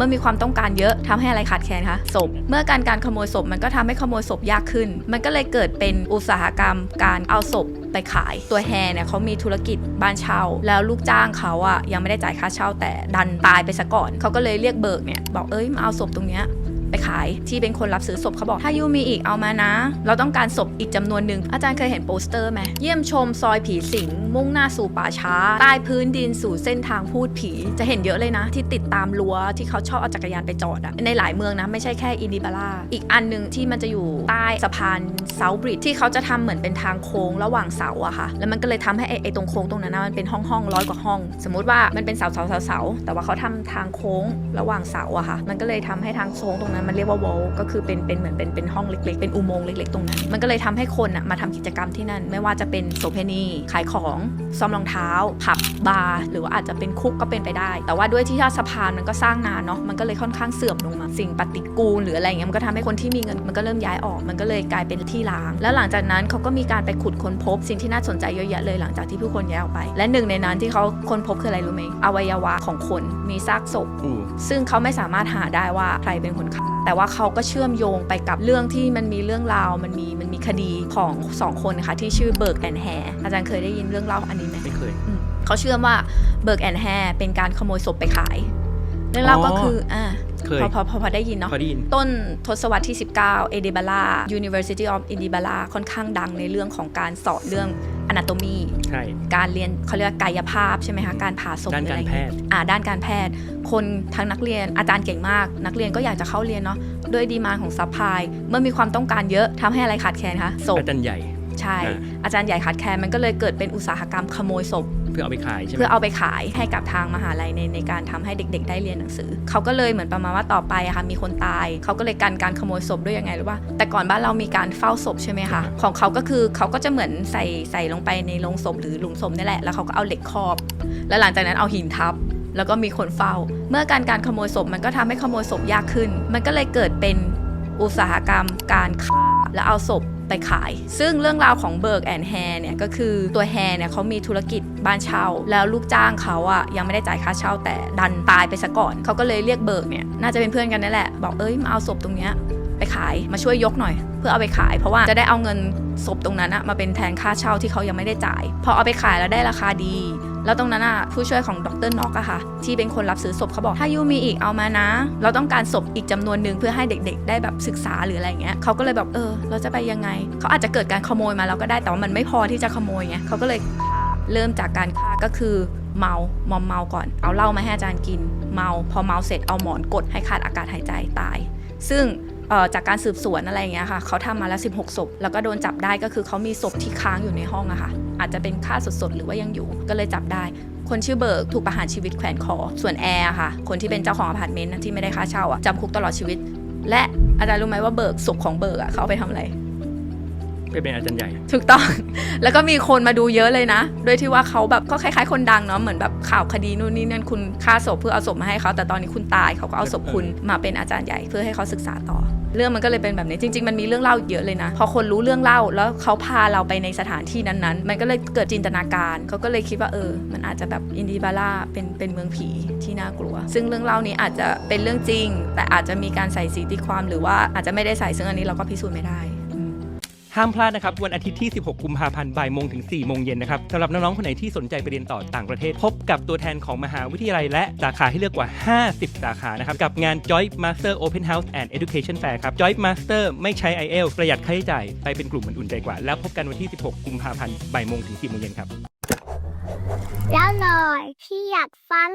มื่อมีความต้องการเยอะทำให้อะไรขาดแคลนคะศพ เมื่อการการขโมยศพมันก็ทำให้ขโมยศพยากขึ้น มันก็เลยเกิดเป็นอุตสาหกรรมการเอาศพไปขายตัวแฮร์เนี่ยเขามีธุรกิจบ้านเช่า แล้วลูกจ้างเขาอะยังไม่ได้จ่ายค่าเช่าแต่ดันตายไปซะก่อนเขาก็เลยเรียกเบิกเนี่ยบอกเอ้ยมาเอาศพตรงเนี้ย ไปขาย ที่เป็นคนรับซื้อศพเขาบอก ถ้ายูมีอีกเอามานะ เราต้องการศพอีกจำนวนหนึ่งอาจารย์เคยเห็นโปสเตอร์ไหมเยี่ยมชมซอยผีสิง มุ่งหน้าสู่ป่าช้า ใต้พื้นดินสู่เส้นทางพูดผีจะเห็นเยอะเลยนะ ที่ติดตามรั้วที่เขาชอบเอาจักรยานไปจอดอะในหลายเมืองนะไม่ใช่แค่อินดิบาร่าอีกอันหนึ่งที่มันจะอยู่ใต้สะพานเซาบริดที่เขาจะทำเหมือนเป็นทางโค้งระหว่างเสาอะค่ะ แล้วมันก็เลยทำให้ไอ้ไอตรงโค้งตรงนั้นนะมันเป็นห้องห้องร้อยกว่าห้อง สมมุติว่ามันเป็นเสาเสาเสาเสาแต่ว่าเขาทำทางโค้งระหว่างเสาอะค่ะ มันก็เลยทำให้ทางโค้งตรงนั้นมันเรียกว่าวอลก็คือเป็นเป็นเหมือนเป็นเป็นห้องเล็กๆ เป็นอุโมงค์เล็กๆตรงนั้น มันก็เลยทำให้คนอะมาทำกิจกรรมที่นั่น ไม่ว่าจะเป็นโสเพณีขายของซ่อมรองเท้า ผับบาร์หรือว่าอาจจะเป็นคุกก็เป็นไปได้ แต่ว่าด้วยที่ถ้าสะพานมันก็สร้างนานเนาะมันก็เลยค่อนข้างเสื่อมลงมา สิ่งปฏิกูลหรืออะไรเงี้ยมันก็ทำให้คนที่มีเงินมันก็เริ่มย้ายออก มันก็เลยกลายเป็นที่ล้าง แล้วหลังจากนั้นเขาก็มีการไปขุดค้นพบ สิ่งที่น่าสนใจเยอะแยะเลยหลังจากที่ผู้คนย้ายออกไป และหนึ่งในนั้นที่เขาค้นพบคืออะไรรู้ไหมอวัยวะของคนมีซากศพอู้ซึ่งเขาไม่สามารถหาได้ว่าใครเป็นคนฆ่า แต่ว่าเขาก็เชื่อมโยงไปกับเรื่องที่มันมีเรื่องราว มันมีมันมีคดีของสองคนนะคะที่ชื่อเบิร์กแอนแฮอาจารย์เคยได้ยินเรื่องเล่าอันนี้ไหมไม่เคยอืมเขาเชื่อว่าเบิร์กแอนแฮเป็นการขโมยศพไปขาย เรื่องเล่าก็คืออ่าเคยพอพอพอพอได้ยินเนาะพอได้ยินต้นทศวรรษที่ 19 เอดิบาลา University of Edinburgh ค่อนข้างดังในเรื่องของการสอนเรื่อง anatomy ใช่การเรียนเขาเรียกว่ากายภาพใช่ไหมคะการผ่าศพด้านหรือการอะไรแพเงี้ยทย์อ่าด้านการแพทย์ คนทั้งนักเรียนอาจารย์เก่งมาก นักเรียนก็อยากจะเข้าเรียนเนาะด้วยดีมานของซัพพลายเมื่อมีความต้องการเยอะทำให้อะไรขาดแคลนคะศพอาจารย์ใหญ่ใช่อ่าอาจารย์ใหญ่ขาดแคลนมันก็เลยเกิดเป็นอุตสาหกรรมขโมยศพ เพื่อเอาไปขายใช่ไหมเพื่อเอาไปขายให้กับทางมหาลัยในในการทำให้เด็ก ๆ ได้เรียนหนังสือ เขาก็เลยเหมือนประมาณว่าต่อไปอะค่ะมีคนตาย เขาก็เลยกันการขโมยศพด้วยยังไงหรู้ป่ะแต่ก่อนบ้านเรามีการเฝ้าศพใช่ไหมคะของเขาก็คือเขาก็จะเหมือนใส่ใส่ลงไปในโลงศพหรือหลุมศพนี่แหละแล้วเขาก็เอาเหล็กครอบ แล้วหลังจากนั้นเอาหินทับแล้วก็มีคนเฝ้า เมื่อการการขโมยศพมันก็ทำให้ขโมยศพยากขึ้น มันก็เลยเกิดเป็นอุตสาหกรรมการฆ่าและเอาศพ ไปขาย ซึ่งเรื่องราวของเบิร์กแอนแฮเนี่ยก็คือตัวแฮเนี่ยเขามีธุรกิจบ้านเช่า แล้วลูกจ้างเขาอะยังไม่ได้จ่ายค่าเช่าแต่ดันตายไปซะก่อนเขาก็เลยเรียกเบิร์กเนี่ยน่าจะเป็นเพื่อนกันนั่นแหละบอกเอ้ยมาเอาศพตรงเนี้ยไปขายมาช่วยยกหน่อย เพื่อเอาไปขายเพราะว่าจะได้เอาเงินศพตรงนั้นอะมาเป็นแทนค่าเช่าที่เขายังไม่ได้จ่ายพอเอาไปขายแล้วได้ราคาดี แล้วตรงนั้นอะผู้ช่วยของดรน็อกอะค่ะ ที่เป็นคนรับซื้อศพเขาบอกถ้ายูมีอีกเอามานะ เราต้องการศพอีกจำนวนหนึ่งเพื่อให้เด็กๆ ได้แบบศึกษาหรืออะไรเงี้ยเขาก็เลยแบบเออ เราจะไปยังไง เขาอาจจะเกิดการขโมยมาแล้วก็ได้แต่ว่ามันไม่พอที่จะขโมยไงเขาก็เลยเริ่มจากการฆ่าก็คือเมามอมเมาก่อน เอาเหล้ามาให้อาจารย์กิน เมา พอเมาเสร็จเอาหมอนกดให้ขาดอากาศหายใจตาย ซึ่ง จากการสืบสวนอะไรอย่างเงี้ยค่ะเขาทำมาแล้ว 16 ศพ แล้วก็โดนจับได้ก็คือเขามีศพที่ค้างอยู่ในห้องอะค่ะ อาจจะเป็นฆ่าสดๆ หรือว่ายังอยู่ก็เลยจับได้ คนชื่อเบิร์กถูกประหารชีวิตแขวนคอ ส่วนแอร์อะค่ะ คนที่เป็นเจ้าของอพาร์ตเมนต์นะที่ไม่ได้ค่าเช่าอะจำคุกตลอดชีวิต และอาจารย์รู้ไหมว่าเบิร์กศพของเบิร์กอะเขาเอาไปทำอะไรไปเป็นอาจารย์ใหญ่ ถูกต้อง แล้วก็มีคนมาดูเยอะเลยนะโดยที่ว่าเขาแบบก็คล้ายๆคนดังเนาะ เหมือนแบบข่าวคดีนู่นนี่นั่นคุณฆ่าศพเพื่อเอาศพมาให้เขา แต่ตอนนี้คุณตายเขาก็เอาศพคุณมาเป็นอาจารย์ใหญ่เพื่อให้เขาศึกษาต่อ เรื่องมันก็เลยเป็นแบบนี้จริง ๆ มันมีเรื่องเล่าเยอะเลยนะ พอคนรู้เรื่องเล่าแล้วเขาพาเราไปในสถานที่นั้นๆ มันก็เลยเกิดจินตนาการเขาก็เลยคิดว่าเออ มันอาจจะแบบอินดีบาร่าเป็นเป็นเมืองผีที่น่ากลัว ซึ่งเรื่องเล่านี้อาจจะเป็นเรื่องจริง แต่อาจจะมีการใส่สีตีความหรือว่าอาจจะไม่ได้ใส่ซึ่งอันนี้เราก็พิสูจน์ไม่ได้ ห้ามพลาดนะครับ วันอาทิตย์ที่ 16 กุมภาพันธ์บ่ายโมงถึง 4 โมงเย็นนะครับสำหรับน้องๆ คนไหนที่สนใจไปเรียนต่อต่างประเทศ พบกับตัวแทนของมหาวิทยาลัยและสาขาให้เลือกกว่า 50 สาขานะครับ กับงาน Joint Master Open House and Education Fair ครับ Joint Master ไม่ใช้ IEL ประหยัดค่าใช้จ่ายไปเป็นกลุ่มมันอุ่นใจกว่า แล้วพบกันวันที่ 16 กุมภาพันธ์บ่ายโมงถึง 4 โมงเย็นครับแล้วหน่อยพี่อยากฟัง